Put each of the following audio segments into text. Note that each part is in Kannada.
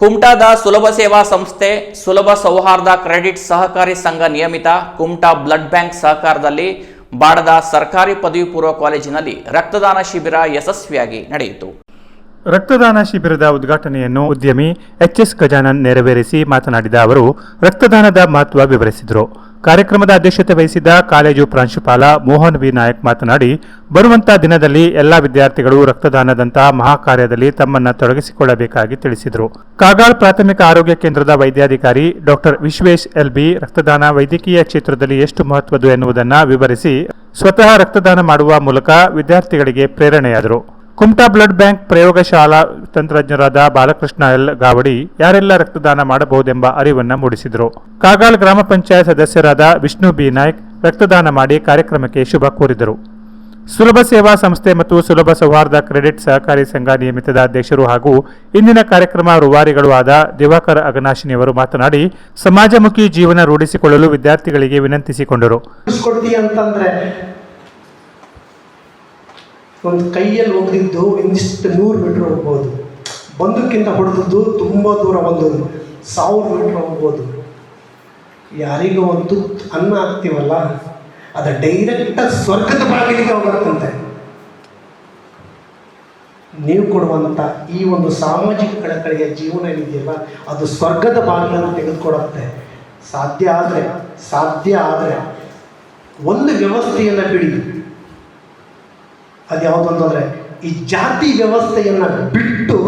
ಕುಮಟಾದ ಸುಲಭ ಸೇವಾ ಸಂಸ್ಥೆ, ಸುಲಭ ಸೌಹಾರ್ದ ಕ್ರೆಡಿಟ್ ಸಹಕಾರಿ ಸಂಘ ನಿಯಮಿತ ಕುಮಟಾ ಬ್ಲಡ್ ಬ್ಯಾಂಕ್ ಸಹಕಾರದಲ್ಲಿ ಬಾಡದ ಸರ್ಕಾರಿ ಪದವಿ ಪೂರ್ವ ಕಾಲೇಜಿನಲ್ಲಿ ರಕ್ತದಾನ ಶಿಬಿರ ಯಶಸ್ವಿಯಾಗಿ ನಡೆಯಿತು. ರಕ್ತದಾನ ಶಿಬಿರದ ಉದ್ಘಾಟನೆಯನ್ನು ಉದ್ಯಮಿ ಎಚ್ ಎಸ್ ಗಜಾನನ್ ನೆರವೇರಿಸಿ ಮಾತನಾಡಿದ ಅವರು, ರಕ್ತದಾನದ ಮಹತ್ವ ವಿವರಿಸಿದರು. ಕಾರ್ಯಕ್ರಮದ ಅಧ್ಯಕ್ಷತೆ ವಹಿಸಿದ್ದ ಕಾಲೇಜು ಪ್ರಾಂಶುಪಾಲ ಮೋಹನ್ ವಿ. ನಾಯಕ್ ಮಾತನಾಡಿ ಬರುವಂತಹ ದಿನದಲ್ಲಿ ಎಲ್ಲ ವಿದ್ಯಾರ್ಥಿಗಳು ರಕ್ತದಾನದಂತಹ ಮಹಾ ಕಾರ್ಯದಲ್ಲಿ ತಮ್ಮನ್ನ ತೊಡಗಿಸಿಕೊಳ್ಳಬೇಕಾಗಿ ತಿಳಿಸಿದರು. ಕಾಗಾಳ್ ಪ್ರಾಥಮಿಕ ಆರೋಗ್ಯ ಕೇಂದ್ರದ ವೈದ್ಯಾಧಿಕಾರಿ ಡಾಕ್ಟರ್ ವಿಶ್ವೇಶ್ ಎಲ್ಬಿ ರಕ್ತದಾನ ವೈದ್ಯಕೀಯ ಕ್ಷೇತ್ರದಲ್ಲಿ ಎಷ್ಟು ಮಹತ್ವದ್ದು ಎನ್ನುವುದನ್ನು ವಿವರಿಸಿ, ಸ್ವತಃ ರಕ್ತದಾನ ಮಾಡುವ ಮೂಲಕ ವಿದ್ಯಾರ್ಥಿಗಳಿಗೆ ಪ್ರೇರಣೆಯಾದರು. ಕುಮಟಾ ಬ್ಲಡ್ ಬ್ಯಾಂಕ್ ಪ್ರಯೋಗಶಾಲಾ ತಂತ್ರಜ್ಞರಾದ ಬಾಲಕೃಷ್ಣ ಎಲ್ ಗಾವಡಿ ಯಾರೆಲ್ಲ ರಕ್ತದಾನ ಮಾಡಬಹುದೆಂಬ ಅರಿವನ್ನು ಮೂಡಿಸಿದರು. ಕಾಗಾಲ್ ಗ್ರಾಮ ಪಂಚಾಯತ್ ಸದಸ್ಯರಾದ ವಿಷ್ಣು ಬಿ. ನಾಯ್ಕ್ ರಕ್ತದಾನ ಮಾಡಿ ಕಾರ್ಯಕ್ರಮಕ್ಕೆ ಶುಭ ಕೋರಿದರು. ಸುಲಭ ಸೇವಾ ಸಂಸ್ಥೆ ಮತ್ತು ಸುಲಭ ಸೌಹಾರ್ದ ಕ್ರೆಡಿಟ್ ಸಹಕಾರಿ ಸಂಘ ನಿಯಮಿತದ ಅಧ್ಯಕ್ಷರು ಹಾಗೂ ಇಂದಿನ ಕಾರ್ಯಕ್ರಮ ರೂವಾರಿಗಳು ಆದ ಅಗನಾಶಿನಿ ಅಗನಾಶಿನಿಯವರು ಮಾತನಾಡಿ, ಸಮಾಜಮುಖಿ ಜೀವನ ರೂಢಿಸಿಕೊಳ್ಳಲು ವಿದ್ಯಾರ್ಥಿಗಳಿಗೆ ವಿನಂತಿಸಿಕೊಂಡರು. ಒಂದು ಕೈಯಲ್ಲಿ ಹೋಗ್ದಿದ್ದು ಇಂದಿಷ್ಟು ನೂರು ಮೀಟ್ರ್ ಹೋಗ್ಬೋದು. ಬಂದಕ್ಕಿಂತ ಹೊಡೆದದ್ದು ತುಂಬ ದೂರ ಒಂದು ಸಾವಿರ ಮೀಟ್ರ್ ಹೋಗ್ಬೋದು. ಯಾರಿಗೂ ಒಂದು ಅನ್ನ ಹಾಕ್ತೀವಲ್ಲ, ಅದು ಡೈರೆಕ್ಟಾಗಿ ಸ್ವರ್ಗದ ಬಾಗಿಲಿಗೆ ಹೋಗುತ್ತಂತೆ. ನೀವು ಕೊಡುವಂಥ ಈ ಒಂದು ಸಾಮಾಜಿಕ ಕಳಕಳಿಯ ಜೀವನ ಏನಿದೆಯಲ್ಲ, ಅದು ಸ್ವರ್ಗದ ಬಾಗಿಲನ್ನು ತೆಗೆದುಕೊಡುತ್ತೆ. ಸಾಧ್ಯ ಆದರೆ ಸಾಧ್ಯ ಆದರೆ, ಒಂದು ವ್ಯವಸ್ಥೆಯನ್ನು ಬಿಡಿ. ಅದು ಯಾವುದು ಅಂತಂದರೆ ಈ ಜಾತಿ ವ್ಯವಸ್ಥೆಯನ್ನು ಬಿಟ್ಟು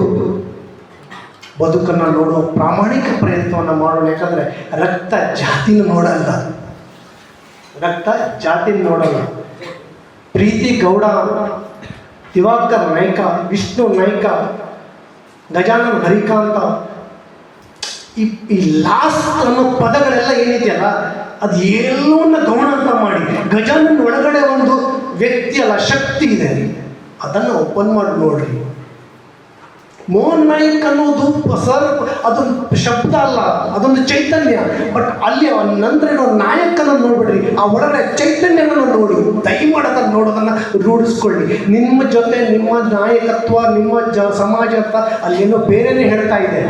ಬದುಕನ್ನು ನೋಡೋ ಪ್ರಾಮಾಣಿಕ ಪ್ರಯತ್ನವನ್ನು ಮಾಡೋಣ. ಯಾಕಂದರೆ ರಕ್ತ ಜಾತಿನ ನೋಡಲ್ಲ. ರಕ್ತ ಜಾತಿನ ನೋಡಲ್ಲ. ಪ್ರೀತಿ ಗೌಡ, ದಿವಾಕರ್ ನಾಯ್ಕ, ವಿಷ್ಣು ನಾಯ್ಕ, ಗಜಾನನ್ ಹರಿಕಾಂತ, ಈ ಈ ಲಾಸ್ಟ್ ಅನ್ನೋ ಪದಗಳೆಲ್ಲ ಏನಿದೆಯಲ್ಲ ಅದು ಎಲ್ಲವನ್ನ ಅಂತ ಮಾಡಿ. ಗಜಾನನ್ ಒಳಗಡೆ ಒಂದು ವ್ಯಕ್ತಿ ಅಲ್ಲ ಶಕ್ತಿ ಇದೆ. ಅದನ್ನು ಓಪನ್ ಮಾಡಿ ನೋಡ್ರಿ. ಮೋಹನ್ ನಾಯಕ್ ಅನ್ನೋದು ಸರ್ ಅದೊಂದು ಶಬ್ದ ಅಲ್ಲ, ಅದೊಂದು ಚೈತನ್ಯ. ಬಟ್ ಅಲ್ಲಿ ನಂತರ ಇರೋ ನಾಯಕನ ನೋಡ್ಬಿಡ್ರಿ. ಆ ಒಳಗಡೆ ಚೈತನ್ಯನ ನೋಡಿ. ದಯಮಾಡಿ ಅದನ್ನು ನೋಡೋದನ್ನ ರೂಢಿಸ್ಕೊಳ್ಳಿ. ನಿಮ್ಮ ಜೊತೆ ನಿಮ್ಮ ನಾಯಕತ್ವ, ನಿಮ್ಮ ಜ ಸಮಾಜ ಅಂತ ಅಲ್ಲೇನೋ ಬೇರೆನೇ ಹೇಳ್ತಾ ಇದೆ.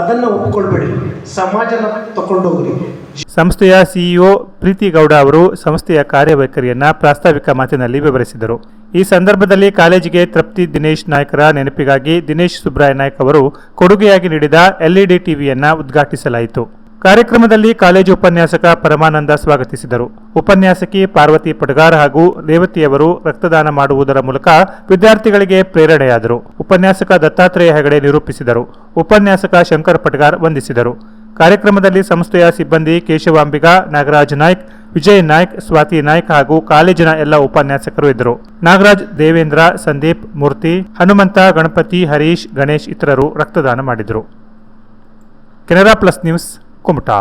ಅದನ್ನು ಒಪ್ಕೊಳ್ಬೇಡಿ. ಸಮಾಜನ ತಗೊಂಡೋಗ್ರಿ ಸಂಸ್ಥೆಯ ಸಿಇಒ ಪ್ರೀತಿ ಗೌಡ ಅವರು ಸಂಸ್ಥೆಯ ಕಾರ್ಯವೈಖರಿಯನ್ನು ಪ್ರಾಸ್ತಾವಿಕ ಮಾತಿನಲ್ಲಿ ವಿವರಿಸಿದರು. ಈ ಸಂದರ್ಭದಲ್ಲಿ ಕಾಲೇಜಿಗೆ ತೃಪ್ತಿ ದಿನೇಶ್ ನಾಯ್ಕರ ನೆನಪಿಗಾಗಿ ದಿನೇಶ್ ಸುಬ್ರಾಯ ನಾಯ್ಕ್ ಅವರು ಕೊಡುಗೆಯಾಗಿ ನೀಡಿದ ಎಲ್ಇಡಿ ಟಿವಿಯನ್ನು ಉದ್ಘಾಟಿಸಲಾಯಿತು. ಕಾರ್ಯಕ್ರಮದಲ್ಲಿ ಕಾಲೇಜು ಉಪನ್ಯಾಸಕ ಪರಮಾನಂದ ಸ್ವಾಗತಿಸಿದರು. ಉಪನ್ಯಾಸಕಿ ಪಾರ್ವತಿ ಪಡ್ಗಾರ್ ಹಾಗೂ ರೇವತಿಯವರು ರಕ್ತದಾನ ಮಾಡುವುದರ ಮೂಲಕ ವಿದ್ಯಾರ್ಥಿಗಳಿಗೆ ಪ್ರೇರಣೆಯಾದರು. ಉಪನ್ಯಾಸಕ ದತ್ತಾತ್ರೇಯ ಹೆಗಡೆ ನಿರೂಪಿಸಿದರು. ಉಪನ್ಯಾಸಕ ಶಂಕರ್ ಪಡ್ಗಾರ್ ವಂದಿಸಿದರು. ಕಾರ್ಯಕ್ರಮದಲ್ಲಿ ಸಂಸ್ಥೆಯ ಸಿಬ್ಬಂದಿ ಕೇಶವಾಂಬಿಗ, ನಾಗರಾಜ್ ನಾಯ್ಕ್, ವಿಜಯ್ ನಾಯ್ಕ್, ಸ್ವಾತಿ ನಾಯ್ಕ್ ಹಾಗೂ ಕಾಲೇಜಿನ ಎಲ್ಲ ಉಪನ್ಯಾಸಕರು ಇದ್ದರು. ನಾಗರಾಜ್, ದೇವೇಂದ್ರ, ಸಂದೀಪ್, ಮೂರ್ತಿ, ಹನುಮಂತ, ಗಣಪತಿ, ಹರೀಶ್, ಗಣೇಶ್ ಇತರರು ರಕ್ತದಾನ ಮಾಡಿದರು. Canara plus news Kumta.